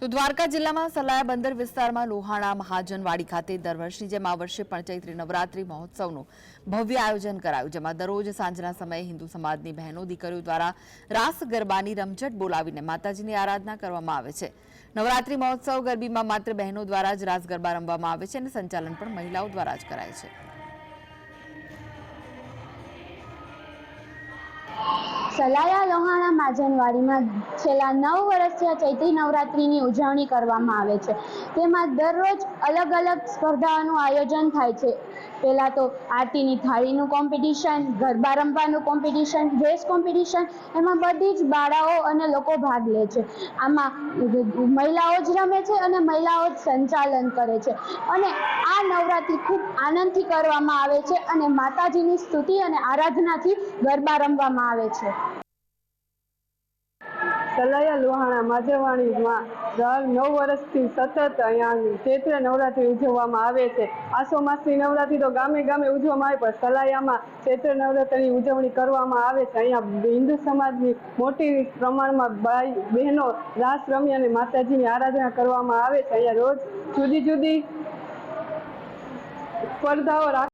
તો દ્વારકા જિલ્લામાં સલાયા બંદર વિસ્તારમાં લોહાણા મહાજનવાડી ખાતે દર વર્ષની જેમ આ વર્ષે પણ ચૈત્રી નવરાત્રી મહોત્સવનું ભવ્ય આયોજન કરાયું, જેમાં દરરોજ સાંજના સમયે હિન્દુ સમાજની બહેનો, દીકરીઓ દ્વારા રાસ ગરબાની રમઝટ બોલાવીને માતાજીની આરાધના કરવામાં આવે છે. નવરાત્રી મહોત્સવ ગરબીમાં માત્ર બહેનો દ્વારા જ રાસ ગરબા રમવામાં આવે છે અને સંચાલન પણ મહિલાઓ દ્વારા જ કરાય છે. સલાયા લોહાણા માજનવાડીમાં છેલ્લા નવ વર્ષથી આ ચૈત્રી નવરાત્રિની ઉજવણી કરવામાં આવે છે. તેમાં દરરોજ અલગ અલગ સ્પર્ધાઓનું આયોજન થાય છે. પહેલાં તો આરતીની થાળીનું કોમ્પિટિશન, ગરબા રમવાનું કોમ્પિટિશન, ડ્રેસ કોમ્પિટિશન, એમાં બધી જ બાળાઓ અને લોકો ભાગ લે છે. આમાં મહિલાઓ જ રમે છે અને મહિલાઓ જ સંચાલન કરે છે. અને આ નવરાત્રિ ખૂબ આનંદથી કરવામાં આવે છે અને માતાજીની સ્તુતિ અને આરાધનાથી ગરબા રમવામાં આવે છે. સલાયા લોહાણા માજવાણીમાં દર નવ વર્ષથી સતત અહીંયા ચૈત્ર નવરાત્રિ ઉજવવામાં આવે છે. આસો માસની નવરાત્રિ તો ગામે ગામે ઉજવવામાં આવે, પણ સલાયામાં ચૈત્ર નવરાત્રિની ઉજવણી કરવામાં આવે છે. અહીંયા હિન્દુ સમાજની મોટી પ્રમાણમાં ભાઈ બહેનો રાસ રમી અને માતાજીની આરાધના કરવામાં આવે છે. અહીંયા રોજ જુદી જુદી સ્પર્ધાઓ રાખ